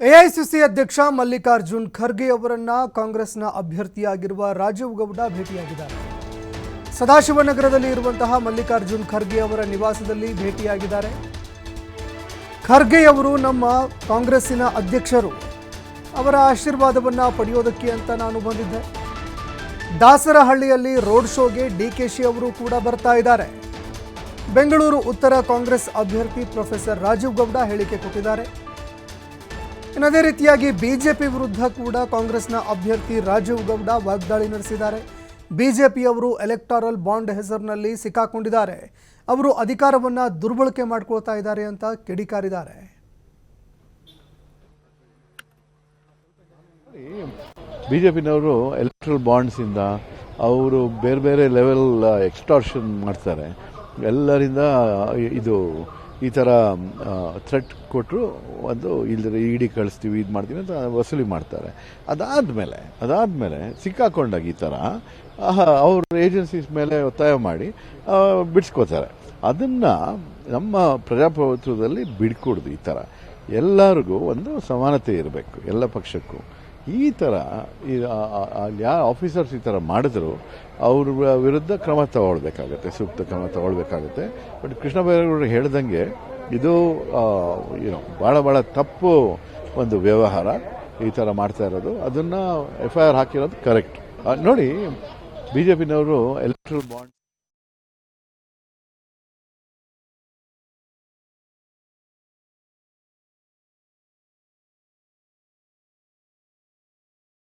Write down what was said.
AICC ಅಧ್ಯಕ್ಷ ಮಲ್ಲಿಕಾರ್ಜುನ್ ಖರ್ಗೆ ಅವರನ್ನ ಕಾಂಗ್ರೆಸ್ನ ಅಭ್ಯರ್ಥಿಯಾಗಿರುವ ರಾಜೀವ್ ಗೌಡ ಭೇಟಿಯಾಗಿದ್ದಾರೆ. ಸದಾಶಿವನಗರದಲ್ಲಿ ಇರುವಂತಹ ಮಲ್ಲಿಕಾರ್ಜುನ್ ಖರ್ಗೆ ಅವರ ನಿವಾಸದಲ್ಲಿ ಭೇಟಿಯಾಗಿದ್ದಾರೆ. ಖರ್ಗೆ ಅವರು ನಮ್ಮ ಕಾಂಗ್ರೆಸ್ಸಿನ ಅಧ್ಯಕ್ಷರು. ಅವರ ಆಶೀರ್ವಾದವನ್ನು ಪಡೆಯೋದಕ್ಕೆ ಅಂತ ನಾನು ಬಂದಿದ್ದೆ. ದಾಸರಹಳ್ಳಿಯಲ್ಲಿ ರೋಡ್ ಶೋಗೆ ಡಿ ಕೆ ಶಿ ಅವರು ಕೂಡ ಬರ್ತಾ ಇದ್ದಾರೆ. ಬೆಂಗಳೂರು ಉತ್ತರ ಕಾಂಗ್ರೆಸ್ ಅಭ್ಯರ್ಥಿ ಪ್ರೊಫೆಸರ್ ರಾಜೀವ್ ಗೌಡ ಹೇಳಿಕೆ ಕೊಟ್ಟಿದ್ದಾರೆ. ಇನ್ನು ಅದೇ ರೀತಿಯಾಗಿ ಬಿಜೆಪಿ ವಿರುದ್ಧ ಕೂಡ ಕಾಂಗ್ರೆಸ್ನ ಅಭ್ಯರ್ಥಿ ರಾಜೀವ್ ಗೌಡ ವಾಗ್ದಾಳಿ ನಡೆಸಿದ್ದಾರೆ. ಬಿಜೆಪಿಯವರು ಎಲೆಕ್ಟಾರಲ್ ಬಾಂಡ್ ಹೆಸರಿನಲ್ಲಿ ಸಿಕ್ಕಾಕೊಂಡಿದ್ದಾರೆ. ಅವರು ಅಧಿಕಾರವನ್ನು ದುರ್ಬಳಕೆ ಮಾಡ್ಕೊಳ್ತಾ ಇದ್ದಾರೆ ಅಂತ ಕಿಡಿಕಾರಿದ್ದಾರೆ. ಬಿ ಜೆ ಪಿನವರು ಎಲೆಕ್ಟ್ರಲ್ ಬಾಂಡ್ಸಿಂದ ಅವರು ಬೇರೆ ಬೇರೆ ಲೆವೆಲ್ ಎಕ್ಸ್ಟಾರ್ಷನ್ ಮಾಡ್ತಾರೆ. ಎಲ್ಲರಿಂದ ಇದು ಈ ಥರ ಥ್ರೆಟ್ ಕೊಟ್ಟರು ಒಂದು ಇಲ್ಲದ್ರೆ ಇಡಿ ಕಳಿಸ್ತೀವಿ, ಇದು ಮಾಡ್ತೀವಿ ಅಂತ ವಸೂಲಿ ಮಾಡ್ತಾರೆ. ಅದಾದಮೇಲೆ ಅದಾದಮೇಲೆ ಸಿಕ್ಕಾಕೊಂಡಾಗ ಈ ಥರ ಅವ್ರ ಏಜೆನ್ಸೀಸ್ ಮೇಲೆ ಒತ್ತಾಯ ಮಾಡಿ ಬಿಡಿಸ್ಕೋತಾರೆ. ಅದನ್ನು ನಮ್ಮ ಪ್ರಜಾಪ್ರಭುತ್ವದಲ್ಲಿ ಬಿಡ್ಕೊಡ್ದು ಈ ಥರ ಎಲ್ಲರಿಗೂ ಒಂದು ಸಮಾನತೆ ಇರಬೇಕು, ಎಲ್ಲ ಪಕ್ಷಕ್ಕೂ. ಈ ಥರ ಯಾವ ಆಫೀಸರ್ಸ್ ಈ ಥರ ಮಾಡಿದ್ರು, ಅವ್ರ ವಿರುದ್ಧ ಕ್ರಮ ತಗೊಳ್ಬೇಕಾಗತ್ತೆ, ಸೂಕ್ತ ಕ್ರಮ ತಗೊಳ್ಬೇಕಾಗತ್ತೆ. ಬಟ್ ಕೃಷ್ಣ ಬೈರೇಗೌಡರು ಹೇಳ್ದಂಗೆ ಇದು ಏನೋ ಭಾಳ ಭಾಳ ತಪ್ಪು ಒಂದು ವ್ಯವಹಾರ ಈ ಥರ ಮಾಡ್ತಾ ಇರೋದು. ಅದನ್ನು ಎಫ್ ಐ ಆರ್ ಹಾಕಿರೋದು ಕರೆಕ್ಟ್ ನೋಡಿ ಬಿ ಜೆ ಪಿನವರು ಎಲೆಕ್ಟ್ರಲ್ ಬಾಂಡ್